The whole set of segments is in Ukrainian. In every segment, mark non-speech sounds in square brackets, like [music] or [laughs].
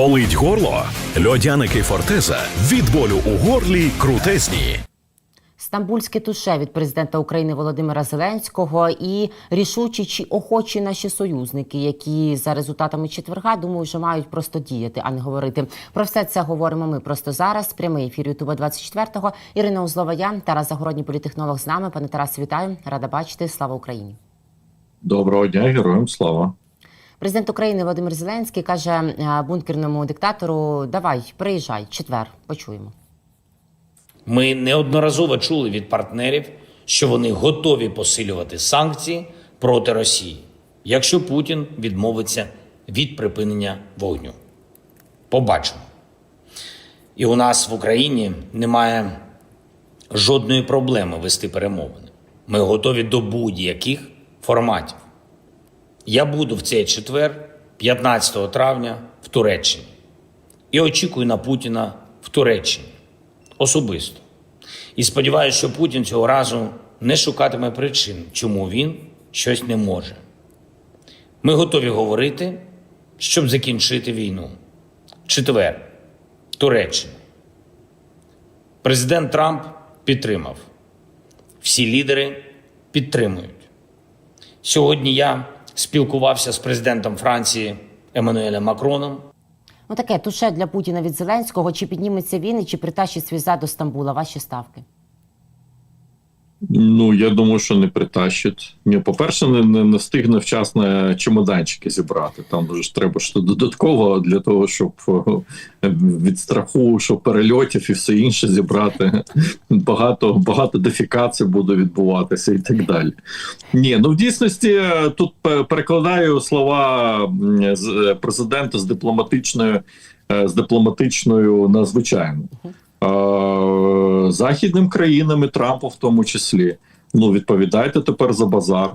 Болить горло? Льодяники Фортеза від болю у горлі крутезні. Стамбульське туше від президента України Володимира Зеленського і рішучі чи охочі наші союзники, які за результатами четверга думаю, що мають просто діяти, а не говорити. Про все це говоримо ми просто зараз. Прямий ефір Ютуба 24-го. Ірина Узлова, я Тарас Загородній політехнолог з нами. Пане Тарас, вітаю. Рада бачити. Слава Україні. Доброго дня, героям слава. Президент України Володимир Зеленський каже е, бункерному диктатору: Давай, приїжджай, четвер, почуємо. Ми неодноразово чули від партнерів, що вони готові посилювати санкції проти Росії, якщо Путін відмовиться від припинення вогню. Побачимо. І у нас в Україні немає жодної проблеми вести перемовини. Ми готові до будь-яких форматів. Я буду в цей четвер, 15 травня, в Туреччині і очікую на Путіна в Туреччині особисто. І сподіваюся, що Путін цього разу не шукатиме причин, чому він щось не може. Ми готові говорити, щоб закінчити війну. Четвер, Туреччина. Президент Трамп підтримав. Всі лідери підтримують. Сьогодні я спілкувався з президентом Франції Еммануелем Макроном. Ну таке туше для Путіна від Зеленського. Чи підніметься він і чи притащить свіза до Стамбула? Ваші ставки. Ну я думаю, що не притащить. Ні, по-перше, не, не, не встигне вчасно чемоданчики зібрати. Там ж треба що додатково для того, щоб е, від страху, що перельотів і все інше зібрати. Багато багато дефікацій буде відбуватися і так далі. Ні, ну в дійсності е, тут перекладаю слова е, президента з дипломатичною з дипломатичною на звичайну. Е, західним країнам і Трампу в тому числі. Ну, відповідайте тепер за базар.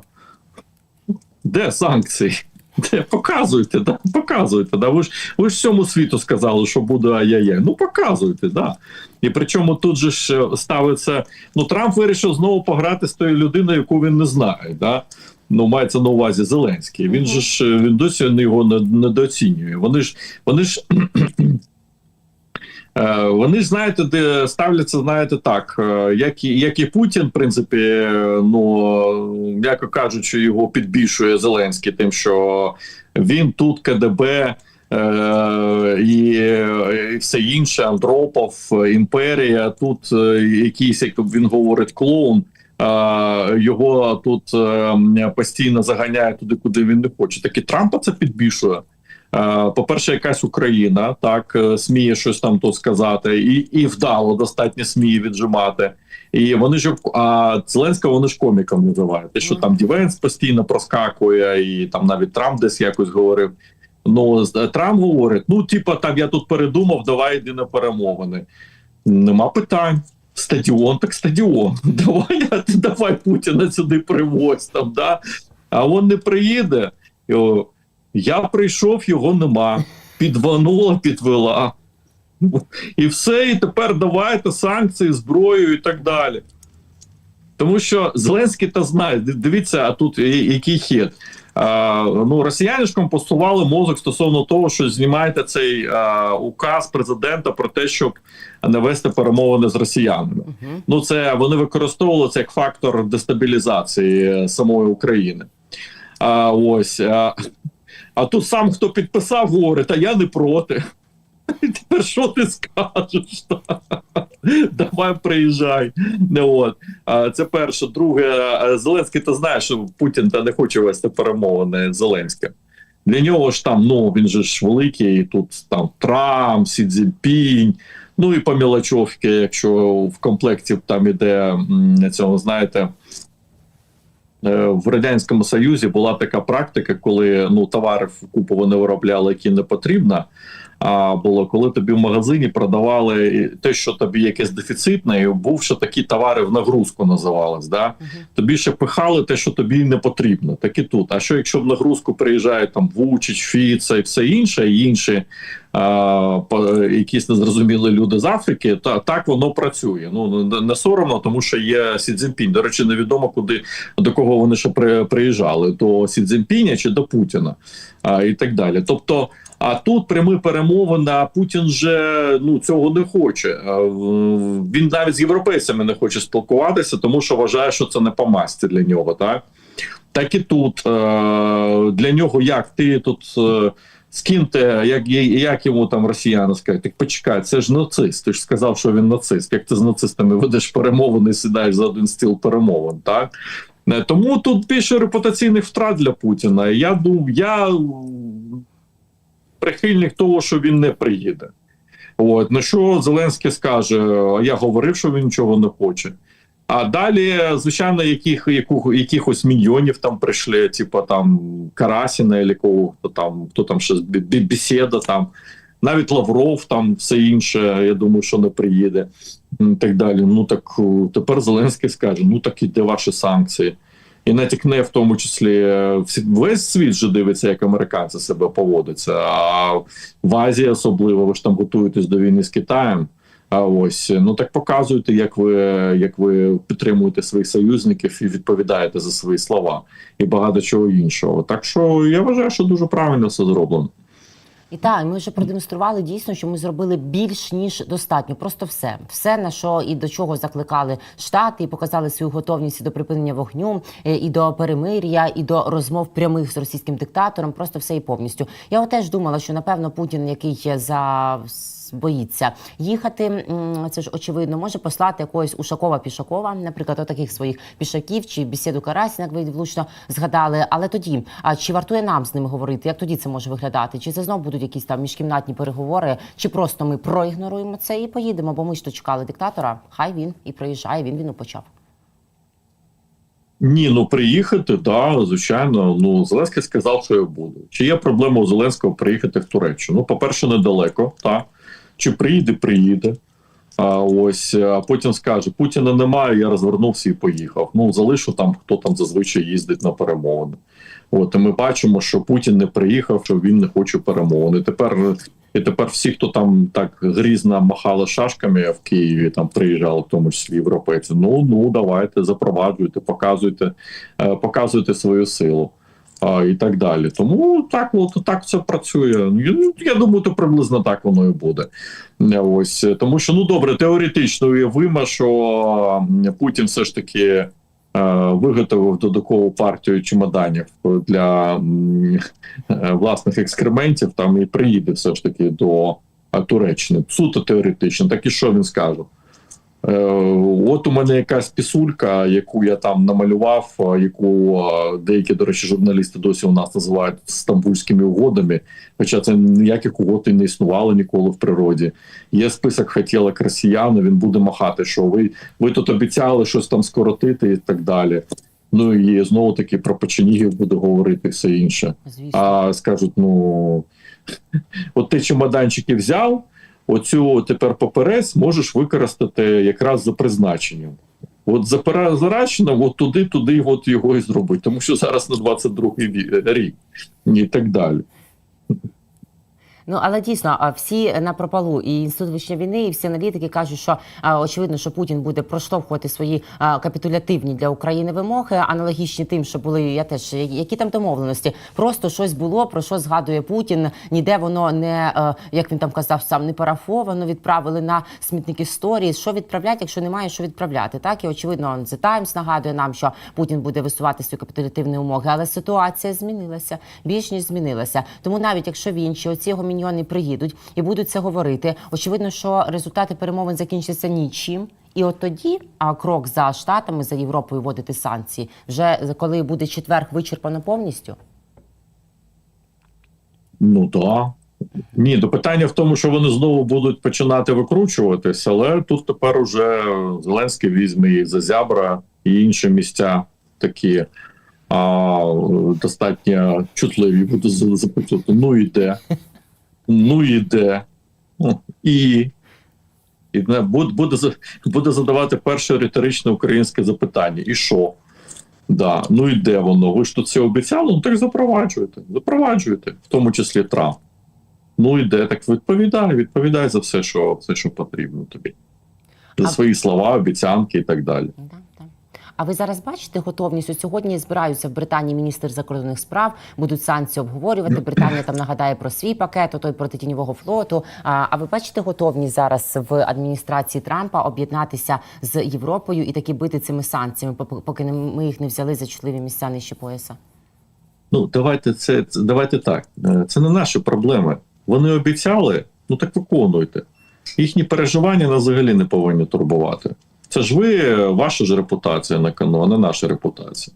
Де санкції? [laughs] Де показуйте, да? показуйте. Да? Ви ж ви ж всьому світу сказали, що буде ай-яй-яй. Ну показуйте, да. І причому тут же ж ставиться. Ну, Трамп вирішив знову пограти з тою людиною, яку він не знає. Да? Ну, мається на увазі Зеленський. Він же ж е, він досі його не- недооцінює. Вони ж вони ж Вони знаєте, де ставляться, знаєте, так, е, як і як і Путін, в принципі, е, ну м'яко кажучи, його підбільшує Зеленський, тим, що він тут КДБ. е, І, і все інше, Андропов, імперія. Тут е, якийсь, як він говорить, клоун. е, Його тут е, постійно заганяє туди, куди він не хоче. Так і Трампа це підбільшує. Е, По-перше, якась Україна так е, сміє щось там тут сказати, і і вдало достатньо сміє віджимати. І вони ж а Зеленського вони ж коміком називають. Те, що там Дівенс постійно проскакує, і там навіть Трамп десь якось говорив. Ну Трамп говорить: ну, типа, там я тут передумав, давай йди на перемовини. Нема питань. Стадіон, так стадіон. [laughs] Давай, давай Путіна сюди привозь там, да. А він не приїде. Я прийшов, його нема. Підванула, підвела. І все, і тепер давайте санкції, зброю і так далі. Тому що Зеленський та знає, дивіться, а тут який хід. А, ну, росіяни ж компостували мозок стосовно того, що знімаєте цей а, указ президента про те, щоб не вести перемовини з росіянами. Угу. Ну, це вони використовували це як фактор дестабілізації е, самої України. А ось а, а тут сам хто підписав, говорить, а я не проти. [laughs] Тепер що ти скажеш? [laughs] Давай приїжджай. Не от це перше. Друге, Зеленський та знає, що Путін та не хоче вести перемовини з Зеленським. Для нього ж там, ну він же ж великий, тут там Трамп, Сі Цзіньпінь, ну і по мілочовки, якщо в комплекті там іде цього, знаєте. Е, В радянському союзі була така практика, коли ну товари купу вони виробляли, які не потрібно. А було коли тобі в магазині продавали те, що тобі якесь дефіцитне, і був ще такі товари в нагрузку називались. Да? Тобі ще пихали те, що тобі не потрібно, так і тут. А що якщо в нагрузку приїжджають там Вучич, Фіца і все інше, і інші а, по, якісь незрозумілі люди з Африки, то так воно працює. Ну не- не соромно, тому що є Сі Цзіньпінь. До речі, невідомо куди до кого вони ще при, приїжджали: до Сі Цзіньпіня чи до Путіна, а, і так далі. Тобто. А тут прямі перемовини, а Путін же ну цього не хоче. Він навіть з європейцями не хоче спілкуватися, тому що вважає, що це не по масті для нього. Так так і тут е, для нього як ти тут. З ким ти, як, як йому там росіяни скажуть, так почекай, це ж нацист. Ти ж сказав, що він нацист. Як ти з нацистами ведеш перемовини, сідаєш за один стіл перемовин, так? Е, Тому тут більше репутаційних втрат для Путіна. Я думаю, я прихильник того, що він не приїде. От на що Зеленський скаже: я говорив, що він нічого не хоче. А далі, звичайно, яких, яку, якихось мільйонів там прийшли, типу там Карасіна, або кого хто там, хто там ще Бесіда, там навіть Лавров, там все інше. Я думаю, що не приїде. і Так далі. Ну так тепер Зеленський скаже: ну так і де ваші санкції? І натякне в тому числі е, весь світ вже дивиться, як американці себе поводяться. А в Азії особливо ви ж там готуєтесь до війни з Китаєм. А ось ну так показуєте, як ви як ви підтримуєте своїх союзників і відповідаєте за свої слова і багато чого іншого. Так що я вважаю, що дуже правильно все зроблено. І так, ми вже продемонстрували дійсно, що ми зробили більш ніж достатньо. Просто все, все на що і до чого закликали штати, і показали свою готовність і до припинення вогню, е, і до перемир'я, і до розмов прямих з російським диктатором. Просто все і повністю. Я теж думала, що напевно Путін, який за боїться їхати, це ж очевидно, може послати якогось Ушакова Пішакова, наприклад, отаких своїх пішаків чи бесіду Карасіна, як ви влучно згадали. Але тоді, а чи вартує нам з ними говорити? Як тоді це може виглядати? Чи це знов будуть якісь там міжкімнатні переговори, чи просто ми проігноруємо це і поїдемо? Бо ми ж то чекали диктатора. Хай він і приїжджає. Він війну почав. Ні, ну приїхати, да, звичайно. Ну Зеленський сказав, що я буду. Чи є проблема у Зеленського приїхати в Туреччину? Ну, по-перше, недалеко, так. Чи приїде, приїде. А ось а потім скаже: Путіна немає, я розвернувся і поїхав. Ну, залишу там, хто там зазвичай їздить на перемовини. От і ми бачимо, що Путін не приїхав, що він не хоче перемовини. Тепер і тепер всі, хто там так грізно махали шашками в Києві, там приїжджали, в тому числі європейці. Ну ну давайте запроваджуйте, показуйте, е, показуйте свою силу. А, і так далі. Тому так, от так це працює. Ну, Я думаю, то приблизно так воно і буде. Ось тому, що ну добре, теоретично уявимо, що Путін все ж таки е, виготовив додаткову партію чемоданів для е, власних екскрементів. Там і приїде все ж таки до е, Туреччини. Суто теоретично. Так і що він скаже? Е, От у мене якась пісулька, яку я там намалював, яку деякі, до речі, журналісти досі у нас називають стамбульськими угодами. Хоча це ніяких угод і не існувало ніколи в природі. Є список хотілок росіян, він буде махати, що ви, ви тут обіцяли щось там скоротити і так далі. Ну і знову таки про печенігів буде говорити все інше. Звісно. А скажуть: ну [laughs] от ти чемоданчики взяв, оцю тепер паперець можеш використати якраз за призначенням. От за от туди, туди, от його і зробити, тому що зараз на 22-й рік і так далі. Ну але дійсно, всі на пропалу і інститут вищої війни, і всі аналітики кажуть, що очевидно, що Путін буде проштовхувати свої капітулятивні для України вимоги, аналогічні тим, що були я теж які там домовленості. Просто щось було про що згадує Путін. Ніде воно не е, як він там казав, сам не парафовано. Відправили на смітник історії. Що відправляти, якщо немає що відправляти? Так і очевидно, The Times нагадує нам, що Путін буде висувати свої капітулятивні умови, але ситуація змінилася. Більш ніж змінилася. Тому навіть якщо він чи оці його міньйони приїдуть і будуть це говорити, очевидно, що результати перемовин закінчаться нічим. І от тоді, а крок за штатами за Європою вводити санкції, вже коли буде четверг вичерпано повністю. Ну так. Ні, то питання в тому, що вони знову будуть починати викручуватись, але тут тепер уже Зеленський візьме їх за зябра і інші місця такі а, достатньо чутливі буде запитувати. Ну і де? Ну і де? Ну, І. І не, буде, буде, задавати перше риторичне українське запитання. І що? Да. Ну і де воно? Ви ж тут це обіцяли? Ну так запроваджуєте. Запроваджуєте, в тому числі Трамп. Ну і де? Так відповідай, відповідай за все, що все, що потрібно тобі. За свої слова, обіцянки і так далі. А ви зараз бачите готовність? От сьогодні збираються в Британії міністр закордонних справ, будуть санкції обговорювати. Британія там нагадає про свій пакет, той проти тіньового флоту. А, а ви бачите готовність зараз в адміністрації Трампа об'єднатися з Європою і таки бити цими санкціями, поки- ми їх не взяли за чутливі місця нижче пояса? Ну, давайте це, це давайте так. Е, Це не наші проблеми. Вони обіцяли, ну так виконуйте. Їхні переживання нас взагалі не повинні турбувати. Це ж ви, ваша ж репутація на кону, а не наша репутація.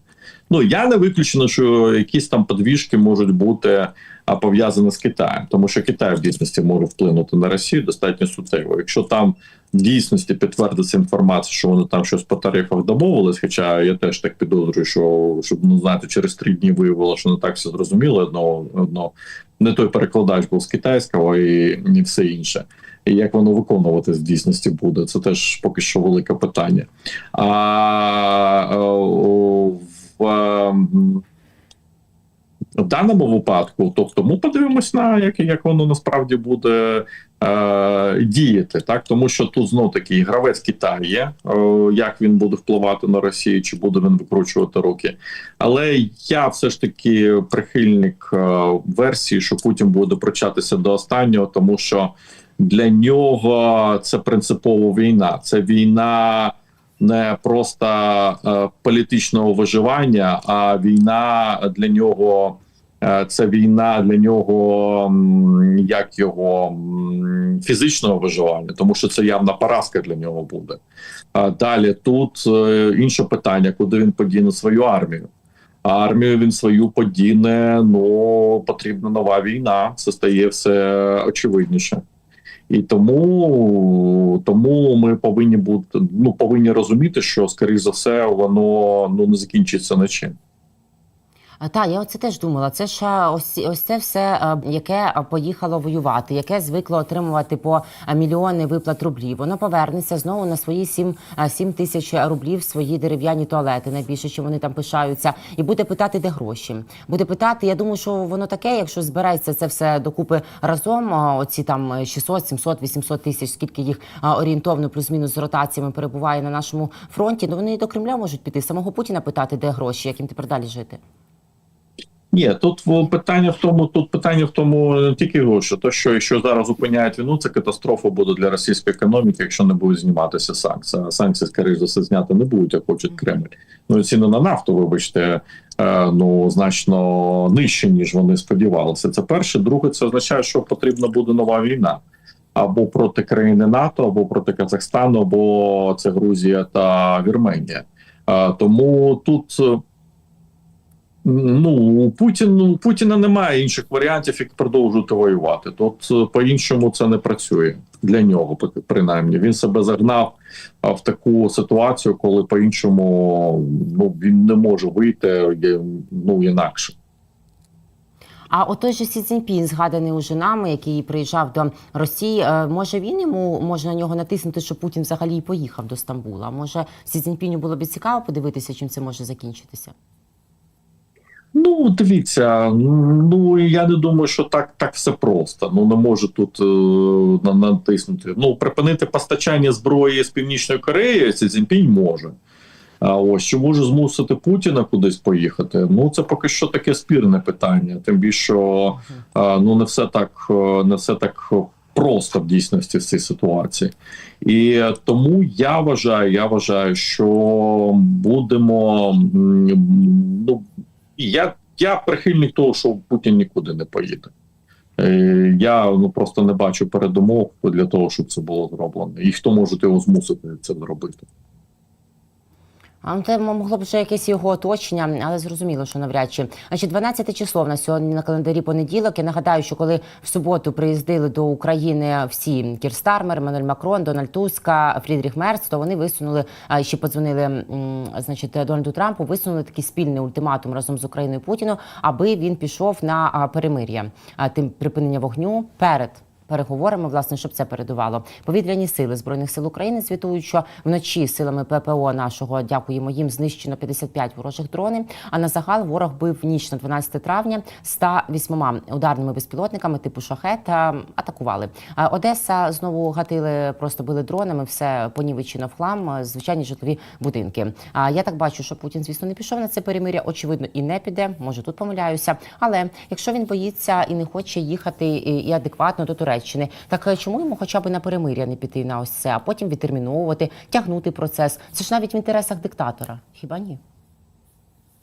Ну я не виключено, що якісь там подвіжки можуть бути пов'язані з Китаєм, тому що Китай в дійсності може вплинути на Росію достатньо суттєво. Якщо там дійсності підтвердиться інформація, що вони там щось по тарифах домовились, хоча я теж так підозрюю, що щоб ну знаєте, через три дні виявило, що не так все зрозуміло. Одно, одно не той перекладач був з китайського і не все інше. І як воно виконувати в дійсності буде, це теж поки що велике питання. А в, ем, в даному випадку, тобто, ми подивимось на як, як воно насправді буде е, діяти, так тому що тут знов таки гравець Китай є, е, як він буде впливати на Росію, чи буде він викручувати руки. Але я все ж таки прихильник е, версії, що Путін буде прочатися до останнього, тому що для нього це принципово війна. Це війна не просто е, політичного виживання, а війна для нього. Е, Це війна для нього, як його фізичного виживання, тому що це явна поразка для нього буде. Далі тут е, інше питання: куди він подіне свою армію? Армію він свою подіне. Ну потрібна нова війна. Це стає все очевидніше. І тому, тому ми повинні бути ну повинні розуміти, що скоріш за все воно ну не закінчиться нічим. Та, я оце теж думала. Це ж ось, ось це все, яке поїхало воювати, яке звикло отримувати по мільйони виплат рублів. Воно повернеться знову на свої 7, а, 7 тисяч рублів, свої дерев'яні туалети, найбільше, що вони там пишаються, і буде питати, де гроші. Буде питати, я думаю, що воно таке, якщо збереться це все докупи разом, оці там 600, 700, 800 тисяч, скільки їх орієнтовно плюс-мінус з ротаціями перебуває на нашому фронті, ну вони і до Кремля можуть піти. Самого Путіна питати, де гроші, як їм тепер далі жити. Ні, тут питання в тому, тут питання в тому не тільки гроші. То що якщо зараз зупиняють війну, це катастрофа буде для російської економіки, якщо не будуть зніматися санкції. Санкції, скоріш за все, зняти не будуть, як хочуть Кремль. Ну ціни на нафту, вибачте, е, ну значно нижче, ніж вони сподівалися. Це перше. Друге, це означає, що потрібна буде нова війна. Або проти країни НАТО, або проти Казахстану, або це Грузія та Вірменія. Е, Тому тут е, Ну Путін, Путіна немає інших варіантів, як продовжувати воювати. Тут е, по-іншому це не працює для нього, принаймні. Він себе загнав в таку ситуацію, коли по-іншому ну він не може вийти ну інакше. А от той же Сі Цзіньпін, згаданий уже нами, який приїжджав до Росії, е, може він йому може на нього натиснути, що Путін взагалі поїхав до Стамбула. Може Сі Цзіньпіню було б цікаво подивитися, чим це може закінчитися. Ну, дивіться, ну я не думаю, що так так все просто. Ну не може тут е, натиснути. Ну, припинити постачання зброї з Північної Кореї Сі Цзіньпінь може. А ось чи може змусити Путіна кудись поїхати? Ну це поки що таке спірне питання. Тим більше що е, ну не все так е, не все так просто в дійсності в цій ситуації. І тому я вважаю, я вважаю, що будемо ну я, я прихильник того, що Путін нікуди не поїде. Е, Я ну просто не бачу передумов для того, щоб це було зроблено. І хто може його змусити це зробити? А ну, це могло б вже якесь його оточення, але зрозуміло, що навряд чи. Значить, 12 число в нас сьогодні на календарі понеділок. Я нагадаю, що коли в суботу приїздили до України всі Кір Стармер, Еммануель Макрон, Дональд Туска, Фрідріх Мерц, то вони висунули ще подзвонили значить, Дональду Трампу, висунули такий спільний ультиматум разом з Україною Путіну, аби він пішов на перемир'я, тим припинення вогню перед переговорами, власне, щоб це передувало. Повітряні сили збройних сил України звітують, що вночі силами ППО нашого дякуємо їм знищено 55 ворожих дронів. А на загал ворог бив ніч на 12 травня 108 ударними безпілотниками типу шахет атакували. Одеса знову гатили, просто били дронами, все понівечено в хлам, звичайні житлові будинки. А я так бачу, що Путін, звісно, не пішов на це перемиря. Очевидно, і не піде. Може, тут помиляюся. Але якщо він боїться і не хоче їхати і адекватно до Туреччини, так е, чому йому хоча б на перемиря не піти на ось це, а потім відтерміновувати, тягнути процес? Це ж навіть в інтересах диктатора. Хіба ні?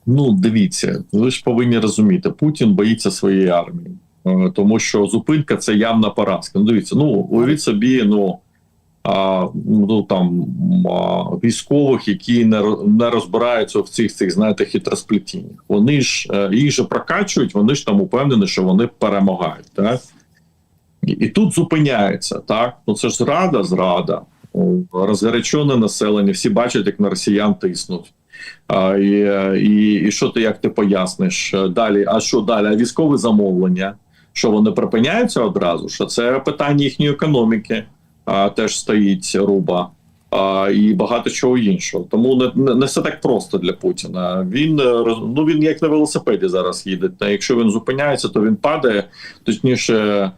Ну, дивіться, ви ж повинні розуміти, Путін боїться своєї армії, Е, тому що зупинка це явна поразка. Ну, дивіться, ну уявіть собі, ну. А, ну там а, військових, які не, не розбираються в цих цих знаєте хитросплетіннях. Вони ж е, їх же прокачують, вони ж там упевнені, що вони перемагають. Так? І, тут зупиняється, так? Ну це ж зрада, зрада. Розгарячене населення, всі бачать, як на росіян тиснуть. І, і, і що ти як ти поясниш далі? А що далі? А військове замовлення? Що вони припиняються одразу? Що це питання їхньої економіки? а, теж стоїть руба. А, і багато чого іншого. Тому не, не, не все так просто для Путіна. Він ну він як на велосипеді зараз їде. Та якщо він зупиняється, то він падає. Точніше,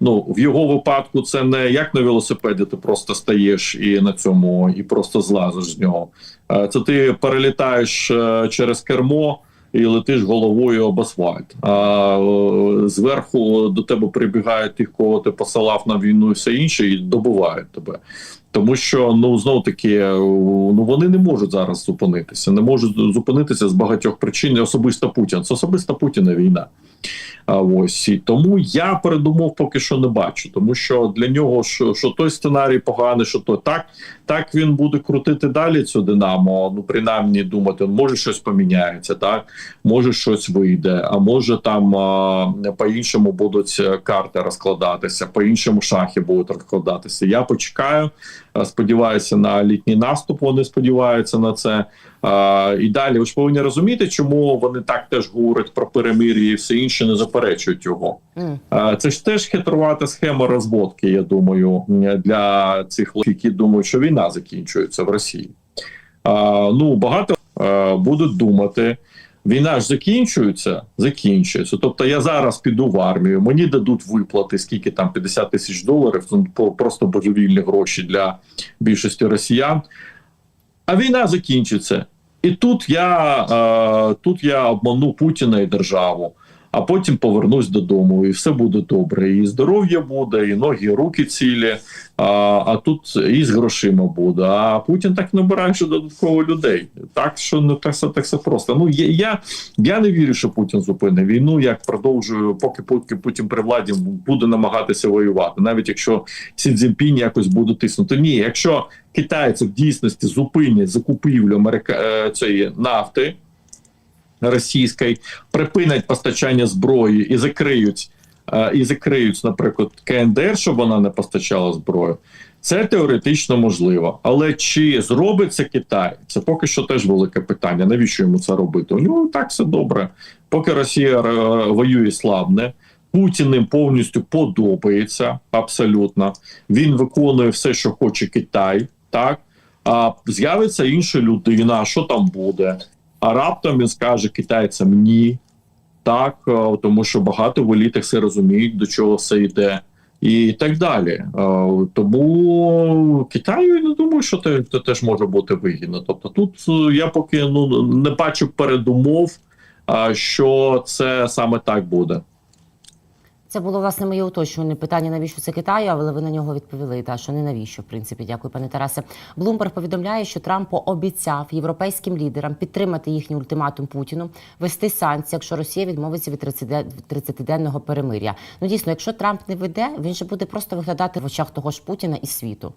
ну в його випадку це не як на велосипеді, ти просто стаєш і на цьому, і просто злазиш з нього. Е, це ти перелітаєш е, через кермо. І летиш головою об асфальт. А е, зверху до тебе прибігають тих, кого ти посилав на війну, і все інше, і добувають тебе. Тому що ну знов таки е, ну вони не можуть зараз зупинитися, не можуть зупинитися з багатьох причин. Особисто Путін. Це особисто Путіна війна. А ось і тому я передумов поки що не бачу, тому що для нього що, що той сценарій поганий, що той так, так він буде крутити далі цю динамо. Ну принаймні думати, може щось поміняється, так може щось вийде, а може там а, по-іншому будуть карти розкладатися, по-іншому шахи будуть розкладатися. Я почекаю, е, сподіваюся на літній наступ. Вони сподіваються на це. А, і далі ви ж повинні розуміти, чому вони так теж говорять про перемир'я і все інше, не заперечують його. А, Це ж теж хитрувата схема розводки, я думаю, для цих які думають, що війна закінчується в Росії. А, ну багато а, будуть думати. Війна ж закінчується, закінчується. Тобто я зараз піду в армію, мені дадуть виплати, скільки там 50 тисяч доларів, ну, просто божевільні гроші для більшості росіян. А війна закінчиться. І тут я, е, тут я обману Путіна і державу, а потім повернусь додому, і все буде добре. І здоров'я буде, і ноги, і руки цілі. А, а тут і з грошима буде. А Путін так набирає ще додатково людей. Так що не так все так все просто. Ну я, я, я не вірю, що Путін зупинить війну. Як продовжую, поки поки Путін при владі буде намагатися воювати, навіть якщо Сі Цзіньпінь якось буде тиснути. Ні, якщо китайці в дійсності зупинять закупівлю Америка... е, цієї нафти російської, припинять постачання зброї і закриють, е, і закриють, наприклад, КНДР, щоб вона не постачала зброю. Це теоретично можливо, але чи зробить це Китай? Це поки що теж велике питання. Навіщо йому це робити? У нього так все добре. Поки Росія е, воює слабне, Путін їм повністю подобається абсолютно. Він виконує все, що хоче Китай, так а з'явиться інша людина. Що там буде? А раптом він скаже китайцям ні, так, е, тому що багато в елітах все розуміють, до чого все йде, і так далі. Е, Тому Китаю не думаю, що це, це теж може бути вигідно. Тобто, тут е, я поки ну не бачу передумов, що це саме так буде. Це було власне моє уточнюване питання, навіщо це Китаю, але ви на нього відповіли. Та що не навіщо, в принципі, дякую, пане Тарасе. Блумберг повідомляє, що Трамп пообіцяв європейським лідерам підтримати їхній ультиматум Путіну, вести санкції, якщо Росія відмовиться від 30-денного перемиря. Ну дійсно, якщо Трамп не веде, він же буде просто виглядати в очах того ж Путіна і світу.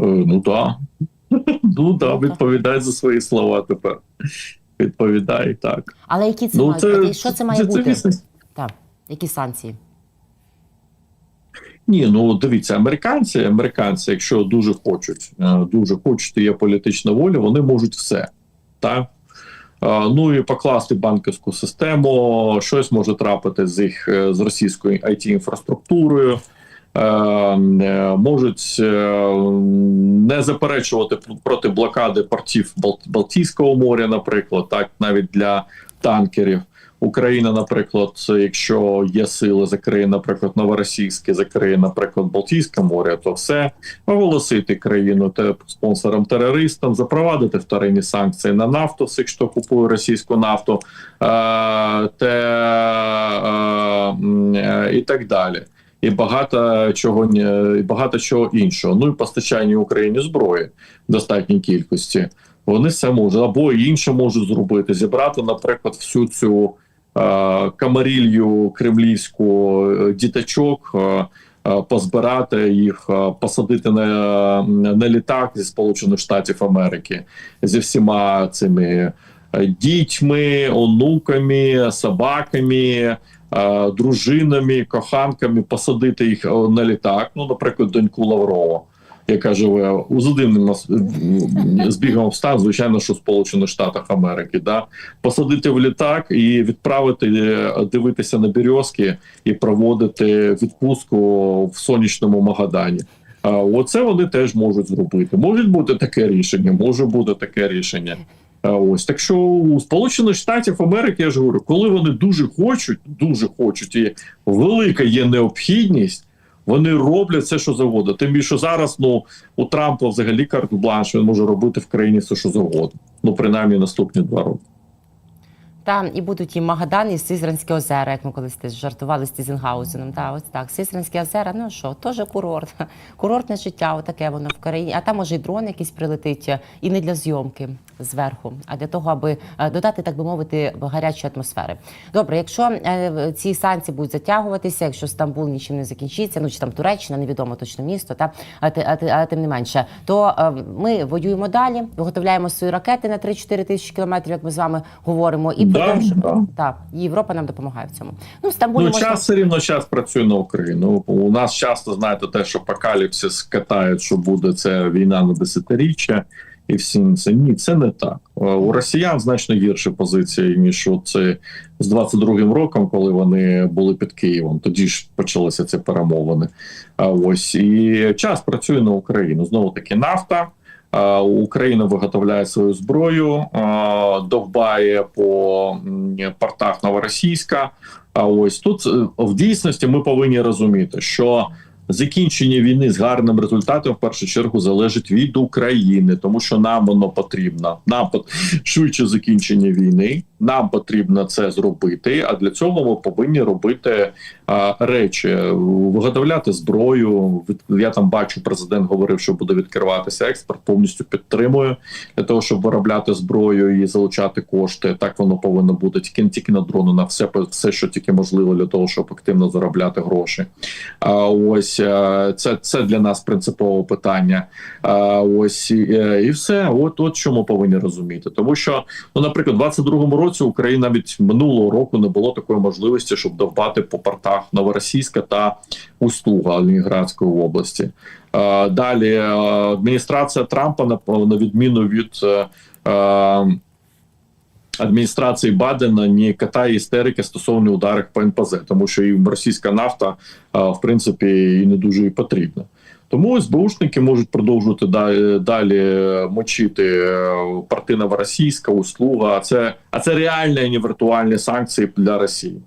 Е, Ну так. Ну да, відповідай за свої слова тепер. Відповідай так. Але які це Ну, мають це- бути? Що це має це бути? звісно. Які санкції? Ні, ну дивіться, американці, американці, якщо дуже хочуть, е, дуже хочуть, є політична воля, вони можуть все. Так? Е, Ну і покласти банківську систему, щось може трапити з їх е, з російською it інфраструктурою. Можуть не заперечувати проти блокади портів Балтійського моря, наприклад, так навіть для танкерів. Україна, наприклад, якщо є сили, закриє, наприклад, новоросійське, закриє, наприклад, Балтійське море, то все оголосити країну те спонсором терористам, запровадити вторинні санкції на нафту, всіх, хто купує російську нафту, е, те е, е, і так далі. І багато чого і багато чого іншого. Ну і постачання Україні зброї в достатній кількості. Вони все можуть або інше можуть зробити. Зібрати, наприклад, всю цю камарілью кремлівську е, діточок, е, е, позбирати їх, е, посадити на, на літак зі Сполучених Штатів Америки зі всіма цими е, дітьми, онуками, собаками. е, Дружинами, коханками посадити їх е, на літак. Ну, наприклад, доньку Лаврова, яка живе у дивним нас- збігом обстав, звичайно, що Сполучених Штатах Америки, да посадити в літак і відправити е, дивитися на березки і проводити відпустку в сонячному Магадані. Оце вони теж можуть зробити. Може бути таке рішення, може бути таке рішення. Ось так що у Сполучених Штатів Америки я ж говорю, коли вони дуже хочуть, дуже хочуть, і велика є необхідність, вони роблять все, що завгодно. Тим більше зараз ну у Трампа взагалі карт бланш він може робити в країні все, що завгодно. Ну принаймні наступні два роки. Та і будуть і Магадан, і Сизранське озера, як ми колись теж жартували з Тізенгаузеном. Та ось так. Сизранське озера, ну що, теж курорт. [laughs] Курортне життя, отаке воно в країні. А там може і дрон якийсь прилетить, е, і не для зйомки зверху, а для того, аби е, додати, так би мовити, гарячої атмосфери. Добре, якщо е, ці санкції будуть затягуватися, якщо Стамбул нічим не закінчиться, ну чи там Туреччина, невідомо точно місто, та а, а, а тим не менше, то ми воюємо далі, виготовляємо свої ракети на 3-4 тисячі кілометрів, як ми з вами говоримо, і Да. Так, Європа нам допомагає в цьому. Ну, в Стамбулі Ну, можна... час все рівно час працює на Україну. У нас часто знаєте те, що апокаліпсис катають, що буде це війна на десятиріччя, і всі це ні, це не так. Е, У росіян значно гірші позиції ніж це з 22-м роком, коли вони були під Києвом. Тоді ж почалися ці перемовини. А ось і час працює на Україну. Знову таки нафта. Україна виготовляє свою зброю, довбає по портах Новоросійська. А ось тут е, в дійсності ми повинні розуміти, що закінчення війни з гарним результатом в першу чергу залежить від України, тому що нам воно потрібно. Нам швидше закінчення війни. Нам потрібно це зробити. А для цього ми повинні робити а, речі, виготовляти зброю. Я там бачу, президент говорив, що буде відкриватися експорт. Повністю підтримую для того, щоб виробляти зброю і залучати кошти. Так воно повинно бути тільки не тільки на дрони, на все все, що тільки можливо для того, щоб активно заробляти гроші. А ось е, це, це для нас принципове питання. А ось і, е, і все. От от що ми повинні розуміти. Тому що, ну, наприклад, у 22-му році Україна навіть минулого року не було такої можливості, щоб довбати по портах Новоросійська та Устуга Лінінградської області. Е, Далі е, адміністрація Трампа, на, відміну від. е, Адміністрації Бадена не катає істерики стосовно ударів по НПЗ, тому що і російська нафта в принципі і не дуже потрібна. Тому СБУшники можуть продовжувати далі, далі мочити партинова російська услуга. А це а це реальні, а не віртуальні санкції для Росії.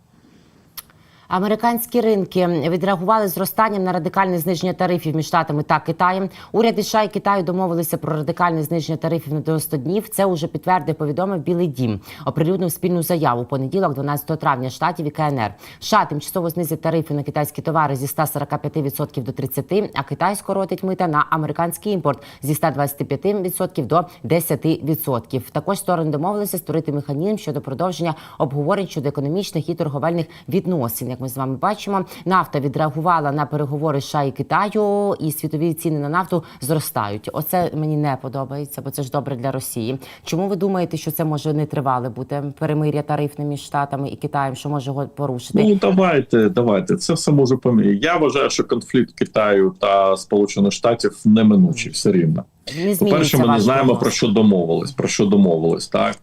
Американські ринки відреагували зростанням на радикальне зниження тарифів між штатами та Китаєм. Уряди США і Китаю домовилися про радикальне зниження тарифів на 90 днів. Це уже підтвердив, повідомив Білий Дім. Оприлюднив спільну заяву понеділок, 12 травня штатів і КНР. США тимчасово знизить тарифи на китайські товари зі 145% до 30%, а Китай скоротить мита на американський імпорт зі 125% до 10%. Також сторони домовилися створити механізм щодо продовження обговорень щодо економічних і торговельних відносин. Як ми з вами бачимо, нафта відреагувала на переговори США і Китаю, і світові ціни на нафту зростають. Оце мені не подобається, бо це ж добре для Росії. Чому ви думаєте, що це може не тривале бути перемир'я тарифне між штатами і Китаєм, що може його порушити? Ну давайте, давайте. Це все може поміняти. Я вважаю, що конфлікт Китаю та Сполучених Штатів неминучий все рівно. Не змінюється По-перше, ми не знаємо прогноз? про що домовились. Про що домовились, так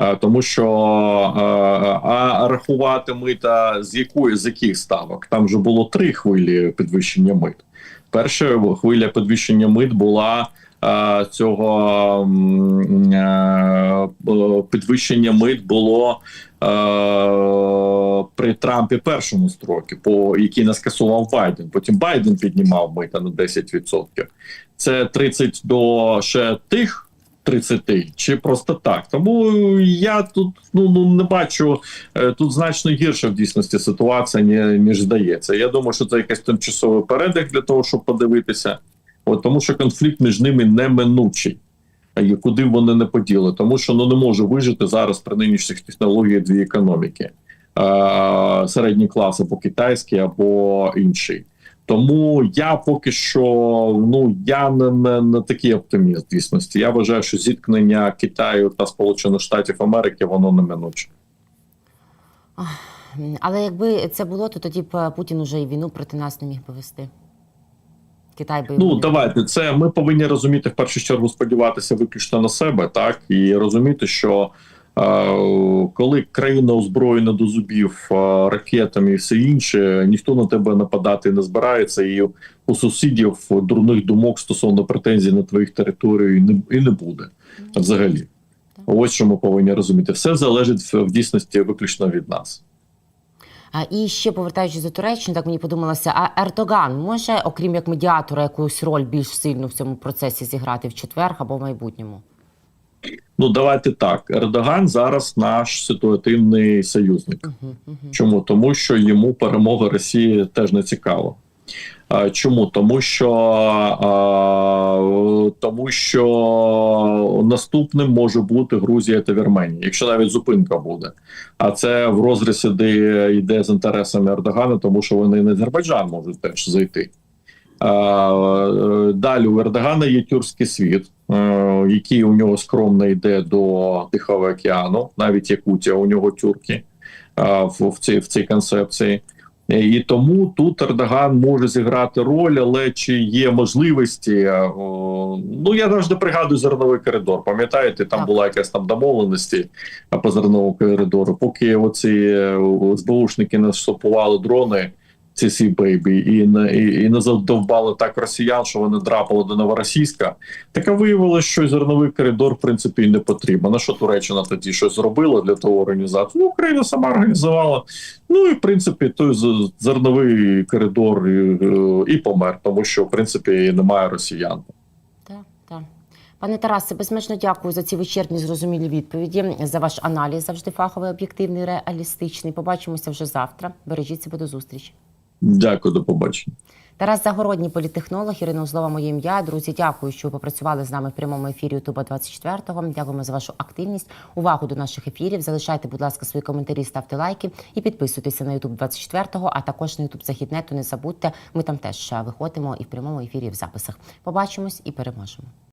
Е, Тому що е, а рахувати мита з якої з яких ставок? Там вже було три хвилі підвищення мит. Перша хвиля підвищення мит була е, цього підвищення мит було при Трампі першому строкі, по який не скасував Байден. Потім Байден піднімав мита на 10%. Це 30 до ще тих. 30 чи просто так. Тому я тут ну, ну не бачу е, тут значно гірша в дійсності ситуація, ніж здається. Я думаю, що це якийсь тимчасовий передих для того, щоб подивитися. От тому, що конфлікт між ними неминучий. І куди вони не поділи, тому що ну не може вижити зараз при нинішніх технологіях дві економіки е, середній клас або китайський, або інший. Тому я поки що ну я не, не, не такий оптиміст дійсності. Я вважаю, що зіткнення Китаю та Сполучених Штатів Америки воно неминуче. Але якби це було, то тоді б е, Путін уже і війну проти нас не міг би вести. Китай би Ну давайте це ми повинні розуміти в першу чергу сподіватися виключно на себе, так і розуміти, що коли країна озброєна до зубів ракетами і все інше, ніхто на тебе нападати не збирається, і у сусідів дурних думок стосовно претензій на твоїх територію не, і не буде взагалі. Ось що ми повинні розуміти. Все залежить в, в дійсності виключно від нас. А і ще повертаючись до Туреччини, так мені подумалося, а Ердоган може, окрім як медіатора, якусь роль більш сильну в цьому процесі зіграти в четвер або в майбутньому? Ну давайте так. Ердоган зараз наш ситуативний союзник. Угу, угу. Чому? Тому що йому перемога Росії теж не цікава. Чому? Тому що а, тому що наступним може бути Грузія та Вірменія, якщо навіть зупинка буде. А це в розрізі, де йде з інтересами Ердогана, тому що вони на Азербайджан можуть теж зайти. А, е, Далі у Ердогана є тюркський світ, який у нього скромно йде до Тихого океану, навіть Якутія у нього тюрки в, в цій в цій концепції. Е, І тому тут Ердоган може зіграти роль, але чи є можливості? е, Ну я завжди пригадую зерновий коридор. Пам'ятаєте, там була якась там домовленості по зерновому коридору. Поки оці е, СБУшники не дрони, ці сі бейбі, і не і, і не задовбали так росіян, що вони драпали до новоросійська. Так а виявилося, що зерновий коридор в принципі не потрібен. На що Туреччина тоді щось зробила для того організації? Ну, Україна сама організувала. Ну і в принципі той зерновий коридор і, е, і помер, тому що в принципі немає росіян. Так. Пане Тарасе, безмежно дякую за ці вичерпні зрозумілі відповіді, за ваш аналіз, завжди фаховий, об'єктивний, реалістичний. Побачимося вже завтра. Бережіть себе до зустрічі. Дякую, до побачення. Тарас Загородній, політтехнолог, Ірина Узлова, моє ім'я. Друзі, дякую, що ви попрацювали з нами в прямому ефірі Ютуба 24-го. Дякуємо за вашу активність, увагу до наших ефірів. Залишайте, будь ласка, свої коментарі, ставте лайки і підписуйтеся на Ютуб 24-го, а також на Ютуб Західнету. Не забудьте, ми там теж виходимо і в прямому ефірі в записах. Побачимось і переможемо.